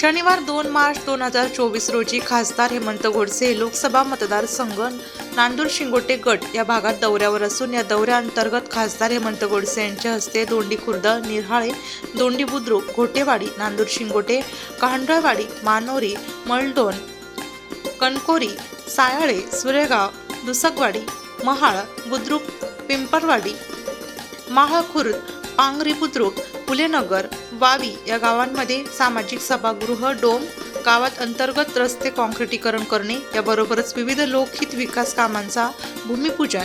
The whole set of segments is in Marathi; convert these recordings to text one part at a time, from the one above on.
शनिवार दोन मार्च दोन हजार चोवीस रोजी खासदार हेमंत गोडसे लोकसभा मतदारसंघ नांदूर शिंगोटे गट या भागात दौऱ्यावर असून या दौऱ्याअंतर्गत खासदार हेमंत गोडसे यांच्या हस्ते दोंडी खुर्द निरहाळे दोंडी बुद्रुक घोटेवाडी नांदूर शिंगोटे कांडळवाडी मानोरी मलडोन कणकोरी सायाळे सुरेगाव दुसकवाडी महाळ बुद्रुक पिंपरवाडी महाळखुर्द पांगरी बुद्रुक फुलेनगर वावी या गावांमध्ये सामाजिक सभागृह डोम गावात अंतर्गत रस्ते काँक्रिटीकरण करणे याबरोबरच विविध लोकहित विकास कामांचा भूमिपूजन.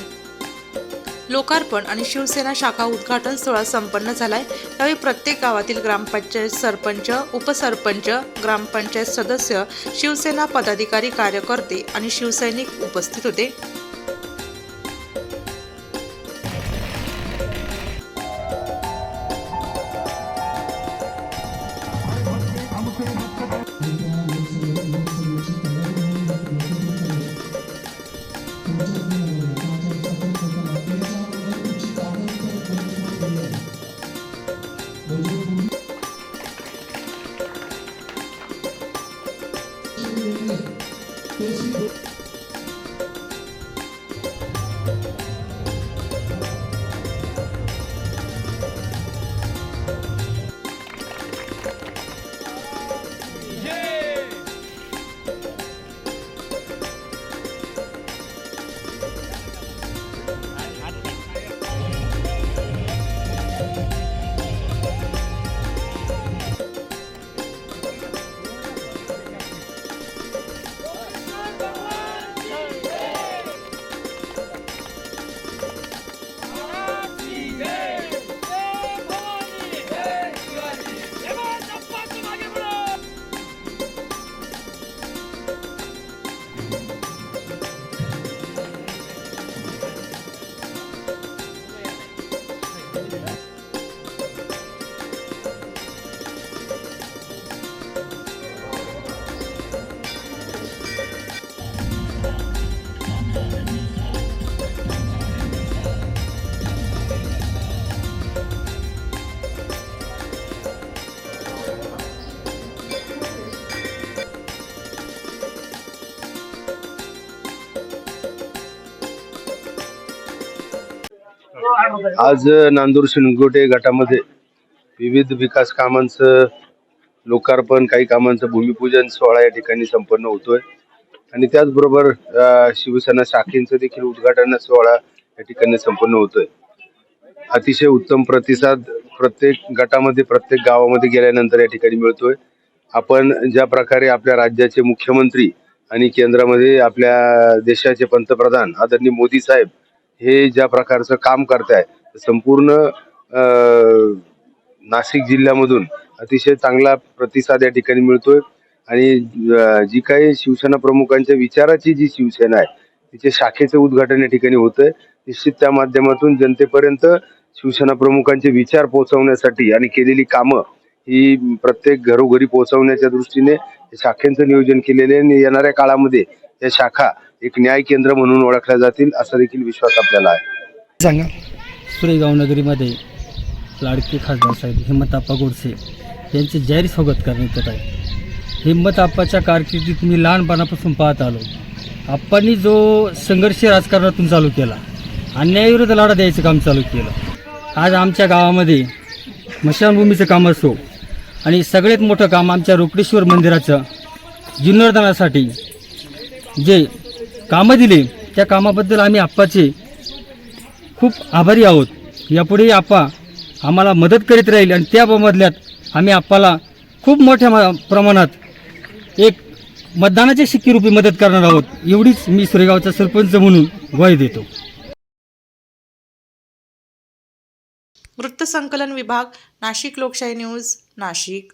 लोकार्पण आणि शिवसेना शाखा उद्घाटन सोहळा संपन्न झालाय. त्यावेळी प्रत्येक गावातील ग्रामपंचायत सरपंच उपसरपंच ग्रामपंचायत सदस्य शिवसेना पदाधिकारी कार्यकर्ते आणि शिवसैनिक उपस्थित होते. に आज नांदूर शिनगोटे गटामध्ये विविध विकास कामांचं लोकार्पण काही कामांचं भूमिपूजन सोहळा या ठिकाणी संपन्न होतोय. आणि त्याचबरोबर शिवसेना शाखेचं देखील उद्घाटन सोहळा या ठिकाणी संपन्न होतोय. अतिशय उत्तम प्रतिसाद प्रत्येक गटामध्ये प्रत्येक गावामध्ये गेल्यानंतर या ठिकाणी मिळतोय. आपण ज्या प्रकारे आपल्या राज्याचे मुख्यमंत्री आणि केंद्रामध्ये आपल्या देशाचे पंतप्रधान आदरणीय मोदी साहेब हे ज्या प्रकारचं काम करताय संपूर्ण नाशिक जिल्ह्यामधून अतिशय चांगला प्रतिसाद या ठिकाणी मिळतोय. आणि जी काही शिवसेना प्रमुखांच्या विचाराची जी शिवसेना आहे तिचे शाखेचं उद्घाटन या ठिकाणी होतंय. निश्चित त्या माध्यमातून जनतेपर्यंत शिवसेना प्रमुखांचे विचार पोहोचवण्यासाठी आणि केलेली कामं ही प्रत्येक घरोघरी पोहोचवण्याच्या दृष्टीने शाखेचं नियोजन केलेले आणि येणाऱ्या काळामध्ये या शाखा एक न्याय केंद्र म्हणून ओळखल्या जातील असा देखील विश्वास आपल्याला आहे. सांगा. सुरेगाव नगरीमध्ये लाडके खासदार साहेब हिम्मतप्पा गोडसे यांचे जाहीर स्वागत करण्यात येत आहे. हिम्मतप्पाच्या कारकिर्दीत मी लहानपणापासून पाहत आलो. आप्पांनी जो संघर्ष राजकारणातून चालू केला अन्यायाविरुद्ध लढा द्यायचं काम चालू केलं. आज आमच्या गावामध्ये स्मशानभूमीचं काम असो आणि सगळ्यात मोठं काम आमच्या रोकडेश्वर मंदिराचं जीर्णोद्धारासाठी जे कामं दिले. त्या कामाबद्दल आम्ही आप्पाचे खूप आभारी आहोत. यापुढेही आप्पा आम्हाला मदत करीत राहील आणि त्या बदल्यात आम्ही आप्पाला खूप मोठ्या प्रमाणात एक मतदानाच्या शिक्कीरूपी मदत करणार आहोत. एवढीच मी सुरेगावचा सरपंच म्हणून ग्वाही देतो. वृत्तसंकलन विभाग नाशिक लोकशाही न्यूज नाशिक.